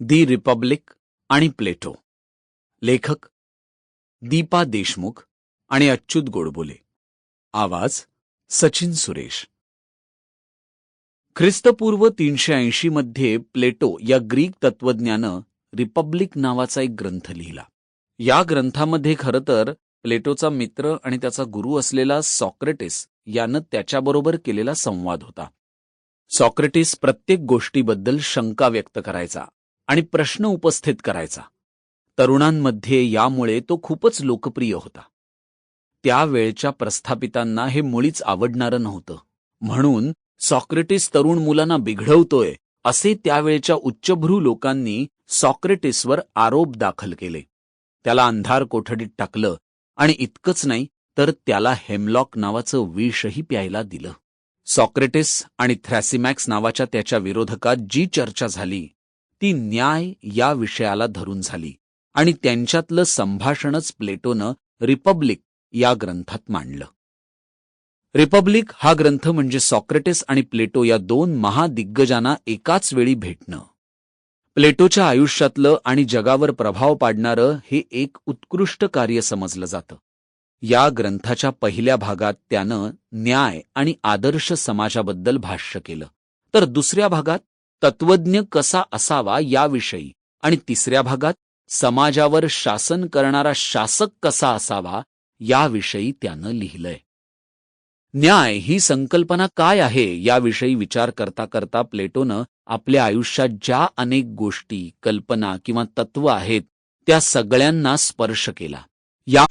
दी Republic आणि प्लेटो. लेखक दीपा देशमुख आणि अच्युत गोडबोले. आवाज सचिन सुरेश. ख्रिस्तपूर्व तीनशे ऐंशी मध्ये प्लेटो या ग्रीक तत्वज्ञानं रिपब्लिक नावाचा एक ग्रंथ लिहिला. या ग्रंथामध्ये खरं तर प्लेटोचा मित्र आणि त्याचा गुरु असलेला सॉक्रेटिस यानं त्याच्याबरोबर केलेला संवाद होता. सॉक्रेटिस प्रत्येक गोष्टीबद्दल शंका व्यक्त करायचा. आणि प्रश्न उपस्थित करायचा. तरुणांमध्ये यामुळे तो खूपच लोकप्रिय होता. त्यावेळच्या प्रस्थापितांना हे मुळीच आवडणारं नव्हतं. म्हणून सॉक्रेटिस तरुण मुलांना बिघडवतोय असे त्यावेळच्या उच्चभ्रू लोकांनी सॉक्रेटिसवर आरोप दाखल केले. त्याला अंधार कोठडीत टाकलं आणि इतकंच नाही तर त्याला हेमलॉक नावाचं विषही प्यायला दिलं. सॉक्रेटिस आणि थ्रॅसिमॅक्स नावाच्या त्याच्या विरोधकात जी चर्चा झाली ती न्याय या विषयाला धरून झाली आणि त्यांच्यातलं संभाषणच प्लेटोनं रिपब्लिक या ग्रंथात मांडलं. रिपब्लिक हा ग्रंथ म्हणजे सॉक्रेटिस आणि प्लेटो या दोन महादिग्गजांना एकाच वेळी भेटणं. प्लेटोच्या आयुष्यातलं आणि जगावर प्रभाव पाडणारं हे एक उत्कृष्ट कार्य समजलं जातं. या ग्रंथाच्या पहिल्या भागात त्यानं न्याय आणि आदर्श समाजाबद्दल भाष्य केलं. तर दुसऱ्या भागात तत्वज्ञ कसा असावा याविषयी? आणि तिसऱ्या भागात समाजावर शासन करणारा शासक कसा असावा याविषयी त्यानं लिहिलंय. न्याय ही संकल्पना काय आहे याविषयी विचार करता करता प्लेटोनं आपल्या आयुष्यात ज्या अनेक गोष्टी कल्पना किंवा तत्व आहेत त्या सगळ्यांना स्पर्श केला. या